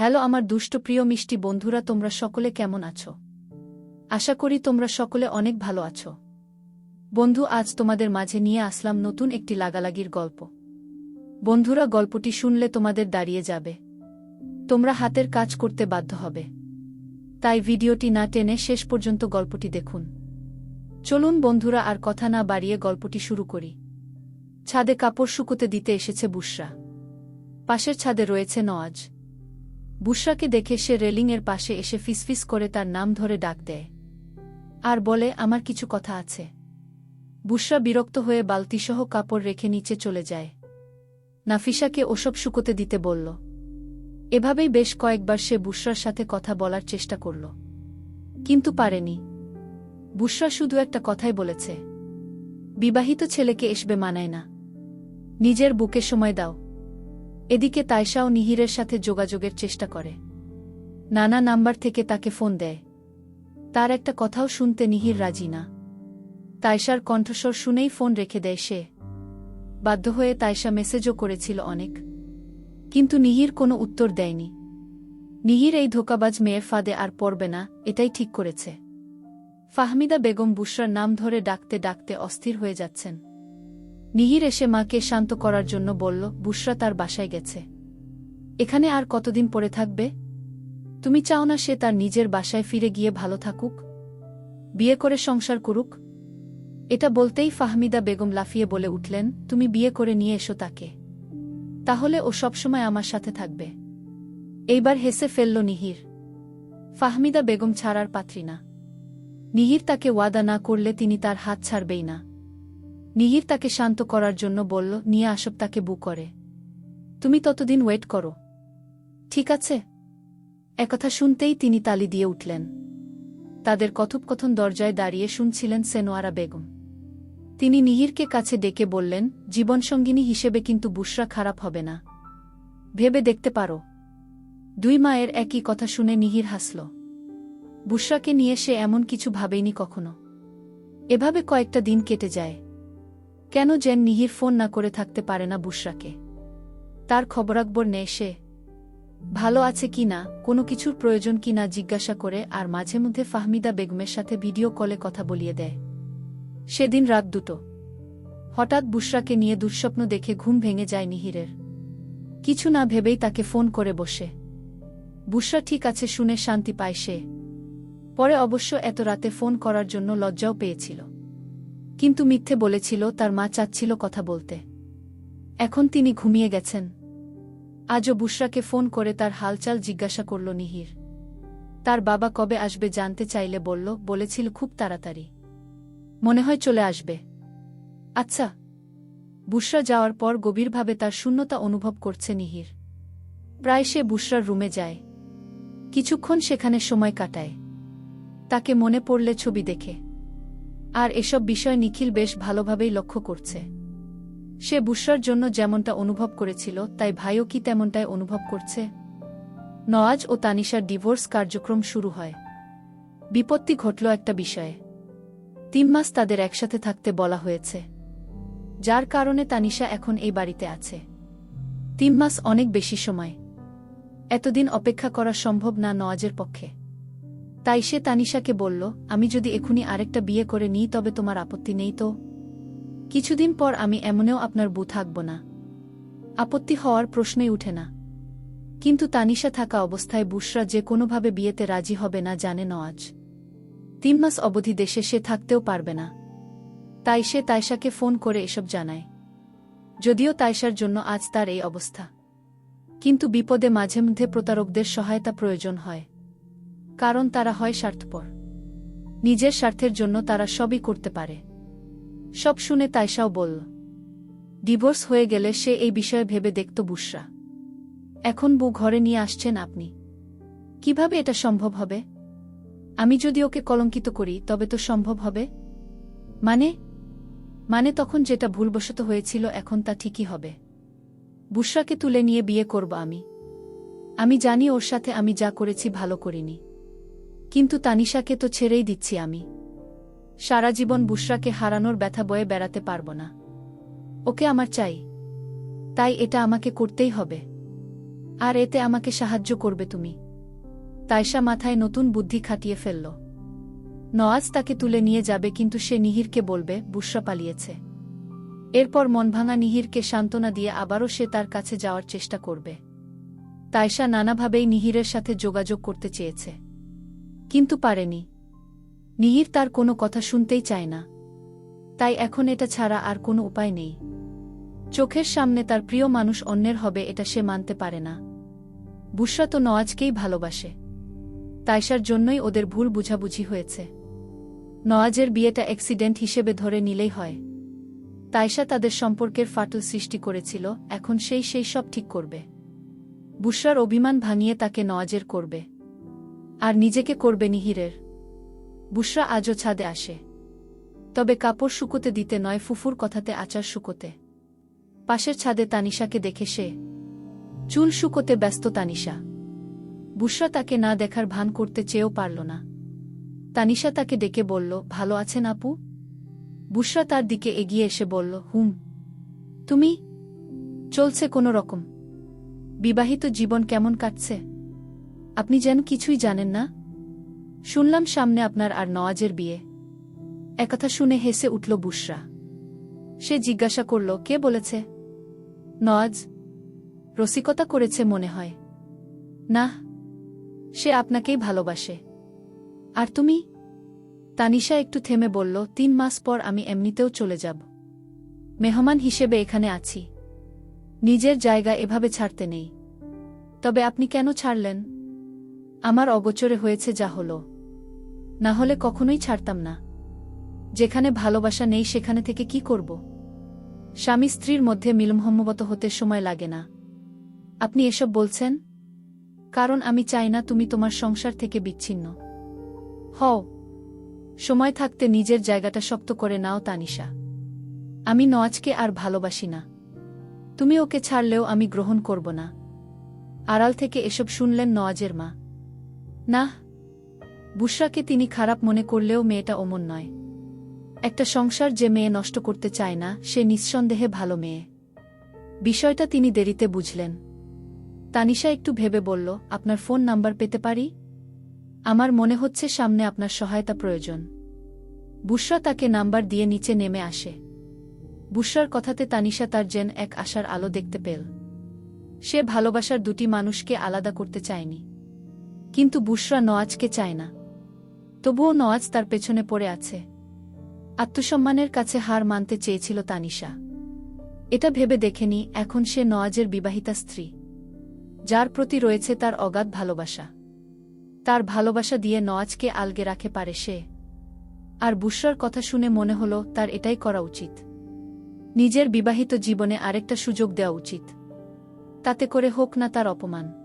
Hello আমার দুষ্ট প্রিয় মিষ্টি বন্ধুরা, তোমরা সকলে কেমন আছো? আশা করি তোমরা সকলে অনেক ভালো আছো। বন্ধু, আজ তোমাদের মাঝে নিয়ে আসলাম নতুন একটি লাগালাগির গল্প। বন্ধুরা, গল্পটি শুনলে তোমাদের দাঁড়িয়ে যাবে। তোমরা হাতের কাজ করতে বাধ্য হবে। তাই ভিডিওটি না টেনে শেষ পর্যন্ত গল্পটি দেখুন। চলুন বন্ধুরা, আর কথা না বাড়িয়ে গল্পটি শুরু করি। ছাদে কাপড় শুকোতে দিতে এসেছে বুসরা। পাশের ছাদে রয়েছে নওয়াজ। বুসরাকে দেখে সে রেলিংয়ের পাশে এসে ফিসফিস করে তার নাম ধরে ডাক দেয়। আর বলে, আমার কিছু কথা আছে। বুসরা বিরক্ত হয়ে বালতিসহ কাপড় রেখে নিচে চলে যায়। নাফিসাকে ওসব শুকোতে দিতে বলল। এভাবেই বেশ কয়েকবার সে বুসরার সাথে কথা বলার চেষ্টা করল। কিন্তু পারেনি। বুসরা শুধু একটা কথাই বলেছে, বিবাহিত ছেলেকে এসবে মানায় না। নিজের বুকে সময় দাও। এদিকে তাইশাও নিহিরের সাথে যোগাযোগের চেষ্টা করে। নানা নাম্বার থেকে তাকে ফোন দেয়। তার একটা কথাও শুনতে নিহির রাজি না। তাইশার কণ্ঠস্বর শুনেই ফোন রেখে দেয় সে। বাধ্য হয়ে তাইশা মেসেজও করেছিল অনেক। কিন্তু নিহির কোনো উত্তর দেয়নি। নিহির এই ধোকাবাজ মেয়ের ফাঁদে আর পড়বে না, এটাই ঠিক করেছে। ফাহমিদা বেগম বুসরার নাম ধরে ডাকতে ডাকতে অস্থির হয়ে যাচ্ছেন। নিহির এসে মাকে শান্ত করার জন্য বলল বুসরা তার বাসায় গেছে। এখানে আর কতদিন পড়ে থাকবে? তুমি চাও না সে তার নিজের বাসায় ফিরে গিয়ে ভালো থাকুক? বিয়ে করে সংসার করুক? এটা বলতেই ফাহমিদা বেগম লাফিয়ে বলে উঠলেন, তুমি বিয়ে করে নিয়ে এসো তাকে। তাহলে ও সবসময় আমার সাথে থাকবে। এইবার হেসে ফেলল নিহির। ফাহমিদা বেগম ছাড়ার পাত্রী না। নিহির তাকে ওয়াদা না করলে তিনি তার হাত ছাড়বেই না। নিহির তাকে শান্ত করার জন্য বলল, নিয়ে আসব তাকে বু করে। তুমি ততদিন ওয়েট করো। ঠিক আছে? একথা শুনতেই তিনি তালি দিয়ে উঠলেন। তাদের কথোপকথন দরজায় দাঁড়িয়ে শুনছিলেন সেনোয়ারা বেগম। তিনি নিহিরকে কাছে ডেকে বললেন, জীবনসঙ্গিনী হিসেবে কিন্তু বুসরা খারাপ হবে না। ভেবে দেখতে পারো। দুই মায়ের একই কথা শুনে নিহির হাসল। বুসরাকে নিয়ে সে এমন কিছু ভাবেনি কখনো। এভাবে কয়েকটা দিন কেটে যায়। কেন যেন নিহির ফোন না করে থাকতে পারে না বুসরাকে তার খবরাকবর নেয় সে। ভালো আছে কি না, কোনো কিছুর প্রয়োজন কি না জিজ্ঞাসা করে আর মাঝে মধ্যে ফাহমিদা বেগমের সাথে ভিডিও কলে কথা বলিয়ে দেয়। সেদিন রাত দুটো। হঠাৎ বুসরাকে নিয়ে দুঃস্বপ্ন দেখে ঘুম ভেঙে যায় নিহিরের। কিছু না ভেবেই তাকে ফোন করে বসে। বুসরা ঠিক আছে শুনে শান্তি পায় সে। পরে অবশ্য এত রাতে ফোন করার জন্য লজ্জাও পেয়েছিল। কিন্তু মিথ্যে বলেছিল, তার মা চাচ্ছিল কথা বলতে। এখন তিনি ঘুমিয়ে গেছেন। আজও বুসরাকে ফোন করে তার হালচাল জিজ্ঞাসা করল নিহির। তার বাবা কবে আসবে জানতে চাইলে বলল, বলেছিল খুব তাড়াতাড়ি। মনে হয় চলে আসবে। আচ্ছা। বুসরা যাওয়ার পর গভীরভাবে তার শূন্যতা অনুভব করছে নিহির। প্রায় সে বুসরার রুমে যায়। কিছুক্ষণ সেখানে সময় কাটায়। তাকে মনে পড়লে ছবি দেখে। আর এসব বিষয় নিখিল বেশ ভালোভাবেই লক্ষ্য করছে। সে বুসরার জন্য যেমনটা অনুভব করেছিল, তাই ভাইও কি তেমনটাই অনুভব করছে? নওয়াজ ও তানিশার ডিভোর্স কার্যক্রম শুরু হয়। বিপত্তি ঘটল একটা বিষয়ে। তিন মাস তাদের একসাথে থাকতে বলা হয়েছে। যার কারণে তানিশা এখন এই বাড়িতে আছে। তিন মাস অনেক বেশি সময়। এতদিন অপেক্ষা করা সম্ভব না নওয়াজের পক্ষে। তাই সে তানিশাকে বলল, আমি যদি এখুনি আরেকটা বিয়ে করে নিই তবে তোমার আপত্তি নেই তো? কিছুদিন পর আমি এমনেও আপনার বু থাকব না। আপত্তি হওয়ার প্রশ্নই উঠে না। কিন্তু তানিশা থাকা অবস্থায় বুশরা যে কোনোভাবে বিয়েতে রাজি হবে না জানে নওয়াজ। তিন মাস অবধি দেশে সে থাকতেও পারবে না। তাই সে তাইশাকে ফোন করে এসব জানায়। যদিও তাইশার জন্য আজ তার এই অবস্থা। কিন্তু বিপদে মাঝে মধ্যে প্রতারকদের সহায়তা প্রয়োজন হয়। কারণ তারা হয় স্বার্থপর। নিজের স্বার্থের জন্য তারা সবই করতে পারে। সব শুনে তাইশাও বলল, ডিভোর্স হয়ে গেলে সে এই বিষয়ে ভেবে দেখত বুসরা। এখন বউ ঘরে নিয়ে আসছেন আপনি। কীভাবে এটা সম্ভব হবে? আমি যদি ওকে কলঙ্কিত করি, তবে তো সম্ভব হবে? মানে? মানে তখন যেটা ভুলবশত হয়েছিল এখন তা ঠিকই হবে। বুসরাকে তুলে নিয়ে বিয়ে করব আমি। আমি জানি ওর সাথে আমি যা করেছি ভালো করিনি। কিন্তু তানিশাকে তো ছেড়েই দিচ্ছি আমি। সারা জীবন বুসরাকে হারানোর ব্যথা বয়ে বেড়াতে পারব না। ওকে আমার চাই। তাই এটা আমাকে করতেই হবে। আর এতে আমাকে সাহায্য করবে তুমি। তাইশা মাথায় নতুন বুদ্ধি খাটিয়ে ফেলল। নওয়াজ তাকে তুলে নিয়ে যাবে কিন্তু সে নিহিরকে বলবে বুসরা পালিয়েছে। এরপর মনভাঙা নিহিরকে সান্ত্বনা দিয়ে আবারও সে তার কাছে যাওয়ার চেষ্টা করবে। তাইশা নানাভাবেই নিহিরের সাথে যোগাযোগ করতে চেয়েছে। কিন্তু পারেনি। নিহির তার কোনো কথা শুনতেই চায় না। তাই এখন এটা ছাড়া আর কোনো উপায় নেই। চোখের সামনে তার প্রিয় মানুষ অন্যের হবে এটা সে মানতে পারে না। বুসরা তো নওয়াজকেই ভালোবাসে। তাইশার জন্যই ওদের ভুল বুঝাবুঝি হয়েছে। নওয়াজের বিয়েটা অ্যাক্সিডেন্ট হিসেবে ধরে নিলেই হয়। তাইশা তাদের সম্পর্কের ফাটল সৃষ্টি করেছিল, এখন সেই সেই সব ঠিক করবে। বুসরার অভিমান ভাঙিয়ে তাকে নওয়াজের করবে। আর নিজেকে করবে নিহিরের। বুসরা আজও ছাদে আসে। তবে কাপড় শুকোতে দিতে নয়, ফুফুর কথাতে আচার শুকোতে। পাশের ছাদে তানিশাকে দেখে সে। চুল শুকোতে ব্যস্ত তানিশা। বুসরা তাকে না দেখার ভান করতে চেয়েও পারল না। তানিশা তাকে ডেকে বলল, ভালো আছেন আপু? বুসরা তার দিকে এগিয়ে এসে বলল, হুম। তুমি? চলছে কোনো রকম। বিবাহিত জীবন কেমন কাটছে? আপনি যেন কিছুই জানেন না। শুনলাম সামনে আপনার আর নওয়াজের বিয়ে। একথা শুনে হেসে উঠল বুসরা সে জিজ্ঞাসা করল, কে বলেছে? নওয়াজ, রসিকতা করেছে মনে হয়। না, সে আপনাকেই ভালোবাসে। আর তুমি? তানিশা একটু থেমে বলল, তিন মাস পর আমি এমনিতেও চলে যাব। মেহমান হিসেবে এখানে আছি। নিজের জায়গা এভাবে ছাড়তে নেই। তবে আপনি কেন ছাড়লেন? আমার অগোচরে হয়েছে যা হলো। না হলে কখনোই ছাড়তাম না। যেখানে ভালোবাসা নেই সেখানে থেকে কি করব? স্বামী স্ত্রীর মধ্যে মিলমহম্মবত হতে সময় লাগে না। আপনি এসব বলছেন? কারণ আমি চাই না তুমি তোমার সংসার থেকে বিচ্ছিন্ন। হও, সময় থাকতে নিজের জায়গাটা শক্ত করে নাও তানিশা। আমি নওয়াজকে আর ভালোবাসি না। তুমি ওকে ছাড়লেও আমি গ্রহণ করব না। আড়াল থেকে এসব শুনলেন নওয়াজের মা। না বুসরাকে তিনি খারাপ মনে করলেও মেয়েটা অমন নয়। একটা সংসার যে মেয়ে নষ্ট করতে চায় না, সে নিঃসন্দেহে ভালো মেয়ে। বিষয়টা তিনি দেরিতে বুঝলেন। তানিশা একটু ভেবে বলল, আপনার ফোন নাম্বার পেতে পারি? আমার মনে হচ্ছে সামনে আপনার সহায়তা প্রয়োজন। বুসরা তাকে নাম্বার দিয়ে নিচে নেমে আসে। বুসরার কথাতে তানিশা তার যেন এক আশার আলো দেখতে পেল। সে ভালোবাসার দুটি মানুষকে আলাদা করতে চায়নি। কিন্তু বুশরা নওয়াজকে চায় না। তবুও নওয়াজ তার পেছনে পড়ে আছে। আত্মসম্মানের কাছে হার মানতে চেয়েছিল তানিশা। এটা ভেবে দেখেনি এখন সে নওয়াজের বিবাহিতা স্ত্রী। যার প্রতি রয়েছে তার অগাধ ভালোবাসা। তার ভালোবাসা দিয়ে নওয়াজকে আলগে রাখে পারে সে। আর বুশরার কথা শুনে মনে হল তার এটাই করা উচিত। নিজের বিবাহিত জীবনে আরেকটা সুযোগ দেওয়া উচিত। তাতে করে হোক না তার অপমান।